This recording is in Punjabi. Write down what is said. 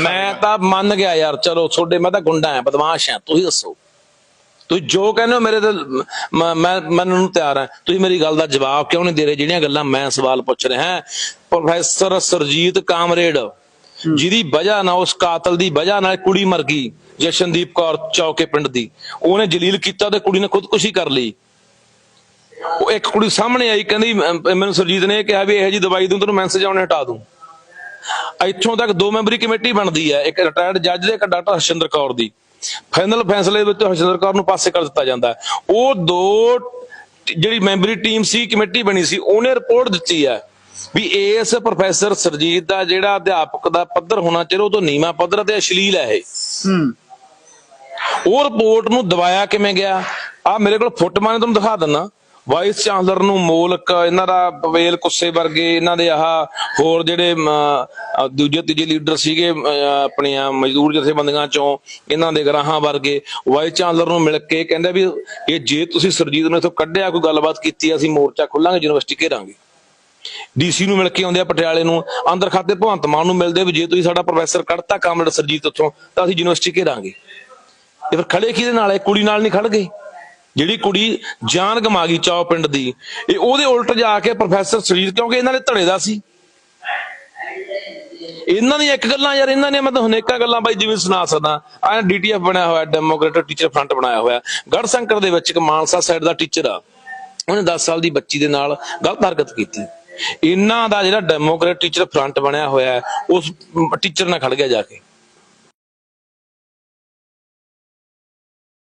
ਮੈਂ ਤਾਂ ਮੰਨ ਗਿਆ ਯਾਰ ਚਲੋ ਤੁਹਾਡੇ ਮੈਂ ਤਾਂ ਗੁੰਡਾ ਆ ਬਦਮਾਸ਼ ਆ ਤੁਸੀਂ ਦੱਸੋ। ਤੁਸੀਂ ਜੋ ਕਹਿੰਦੇ ਹੋ ਮੇਰੇ ਤੇ ਮ- ਮੰਨਣ ਨੂੰ ਤਿਆਰ ਹਾਂ। ਤੁਸੀਂ ਮੇਰੀ ਗੱਲ ਦਾ ਜਵਾਬ ਕਿਉਂ ਨਹੀਂ ਦੇ ਰਹੇ? ਜਿਹੜੀਆਂ ਗੱਲਾਂ ਮੈਂ ਸਵਾਲ ਪੁੱਛ ਰਿਹਾ ਹਾਂ ਪ੍ਰੋਫੈਸਰ ਸਰਜੀਤ ਕਾਮਰੇਡ ਜਿਹਦੀ ਵਜ੍ਹਾ ਨਾਲ ਉਸ ਕਾਤਲ ਦੀ ਵਜ੍ਹਾ ਨਾਲ ਕੁੜੀ ਮਰ ਗਈ ਜਸ਼ਨਦੀਪ ਕੌਰ ਚੌਕੇ ਪਿੰਡ ਦੀ। ਉਹਨੇ ਜਲੀਲ ਕੀਤਾ ਤੇ ਕੁੜੀ ਨੇ ਖੁਦਕੁਸ਼ੀ ਕਰ ਲਈ। ਉਹ ਇੱਕ ਕੁੜੀ ਸਾਹਮਣੇ ਆਈ ਕਹਿੰਦੀ ਮੈਨੂੰ ਸਰਜੀਤ ਨੇ ਕਿਹਾ ਵੀ ਇਹੋ ਜੀ ਦਵਾਈ ਦੂੰ ਤੈਨੂੰ ਮੈਸੇਜ ਆਉਣੇ ਹਟਾ ਦੂੰ। ਇੱਥੋਂ ਤੱਕ ਦੋ ਮੈਂਬਰੀ ਕਮੇਟੀ ਬਣਦੀ ਹੈ ਇੱਕ ਰਿਟਾਇਰਡ ਜੱਜ ਦੇ ਇੱਕ ਡਾਕਟਰ ਹਰਸ਼ਿੰਦਰ ਕੌਰ ਦੀ। ਫਾਈਨਲ ਫੈਸਲੇ ਵਿੱਚ ਹਰਸ਼ਿੰਦਰ ਕੌਰ ਨੂੰ ਪਾਸੇ ਕਰ ਦਿੱਤਾ ਜਾਂਦਾ। ਉਹ ਦੋ ਜਿਹੜੀ ਮੈਂਬਰੀ ਟੀਮ ਸੀ ਕਮੇਟੀ ਬਣੀ ਸੀ ਉਹਨੇ ਰਿਪੋਰਟ ਦਿੱਤੀ ਹੈ ਵੀ ਇਸ ਪ੍ਰੋਫੈਸਰ ਸਰਜੀਤ ਦਾ ਜਿਹੜਾ ਅਧਿਆਪਕ ਦਾ ਪੱਧਰ ਹੋਣਾ ਚਾਹੀਦਾ ਉਹ ਤੋਂ ਨੀਵਾਂ ਪੱਧਰ ਤੇ ਅਸ਼ਲੀਲ ਹੈ ਇਹ। ਹੂੰ। ਉਹ ਰਿਪੋਰਟ ਨੂੰ ਦਬਾਇਆ ਕਿਵੇਂ ਗਿਆ? ਆ ਮੇਰੇ ਕੋਲ ਫੁੱਟਮਾਂ ਨੇ ਤੁਹਾਨੂੰ ਦਿਖਾ ਦਿੰਨਾ ਵਾਈਸ ਚਾਂਸਲਰ ਨੂੰ ਮੋਲਕ, ਇਹਨਾਂ ਦਾ ਪਵੇਲ ਕੁੱਸੇ ਵਰਗੇ, ਇਹਨਾਂ ਦੇ ਆਹ ਹੋਰ ਜਿਹੜੇ ਦੂਜੇ ਤੀਜੇ ਲੀਡਰ ਸੀਗੇ ਆਪਣੇ ਆਪਣੀਆਂ ਮਜ਼ਦੂਰ ਜਥੇਬੰਦੀਆਂ ਚੋਂ, ਇਹਨਾਂ ਦੇ ਗਰਾਹਾਂ ਵਰਗੇ, ਵਾਈਸ ਚਾਂਸਲਰ ਨੂੰ ਮਿਲ ਕੇ ਕਹਿੰਦੇ ਵੀ ਇਹ ਜੇ ਤੁਸੀਂ ਸਰਜੀਤ ਨੂੰ ਇਥੋਂ ਕੱਢਿਆ, ਕੋਈ ਗੱਲਬਾਤ ਕੀਤੀ, ਅਸੀਂ ਮੋਰਚਾ ਖੋਲਾਂਗੇ, ਯੂਨੀਵਰਸਿਟੀ ਘੇਰਾਂਗੇ। ਡੀਸੀ ਨੂੰ ਮਿਲ ਕੇ ਆਉਂਦੇ ਆ ਪਟਿਆਲੇ ਨੂੰ, ਅੰਦਰ ਖਾਤੇ ਭਗਵੰਤ ਮਾਨ ਨੂੰ ਮਿਲਦੇ ਵੀ ਜੇ ਤੁਸੀਂ ਸਾਡਾ ਪ੍ਰੋਫੈਸਰ ਕੱਢਤਾ ਕਾਮਰੇਡ ਸਰਜੀਤ ਉੱਥੋਂ, ਤਾਂ ਅਸੀਂ ਯੂਨੀਵਰਸਿਟੀ ਘੇਰਾਂਗੇ। ਤੇ ਫਿਰ ਖੜੇ ਕਿਹਦੇ ਨਾਲ? ਹੈ ਕੁੜੀ ਨਾਲ ਨਹੀਂ ਖੜ ਗਏ। ਜਿਹੜੀ ਕੁੜੀ ਜਾਨ ਗਮਾ ਗਈ ਚੌ ਪਿੰਡ ਦੀ, ਇਹ ਉਹਦੇ ਉਲਟ ਜਾ ਕੇ ਪ੍ਰੋਫੈਸਰ ਸਰੀਰ ਕਿਉਂਕਿ ਇਹਨਾਂ ਦੇ ਧੜੇ ਦਾ ਸੀ। ਇਹਨਾਂ ਦੀਆਂ ਇੱਕ ਗੱਲਾਂ ਯਾਰ, ਇਹਨਾਂ ਨੇ ਮੈਂ ਤਾਂ ਹਨੇਕਾਂ ਗੱਲਾਂ ਬਾਈ ਜਿਵੇਂ ਸੁਣਾ ਸਕਦਾ। ਆ ਡੀਟੀਐਫ ਬਣਿਆ ਹੋਇਆ ਡੈਮੋਕ੍ਰੈਟਿਕ ਟੀਚਰ ਫਰੰਟ ਬਣਾਇਆ ਹੋਇਆ। ਗੜਸ਼ੰਕਰ ਦੇ ਵਿੱਚ ਇੱਕ ਮਾਨਸਾ ਸਾਈਡ ਦਾ ਟੀਚਰ ਆ। ਉਹਨੇ 10 ਸਾਲ ਦੀ ਬੱਚੀ ਦੇ ਨਾਲ ਗਲਤ ਹਰਕਤ ਕੀਤੀ। ਇਹਨਾਂ ਦਾ ਜਿਹੜਾ ਡੈਮੋਕ੍ਰੈਟ ਟੀਚਰ ਫਰੰਟ ਬਣਿਆ ਹੋਇਆ ਉਸ ਟੀਚਰ ਨਾਲ ਖੜ ਗਿਆ ਜਾ ਕੇ।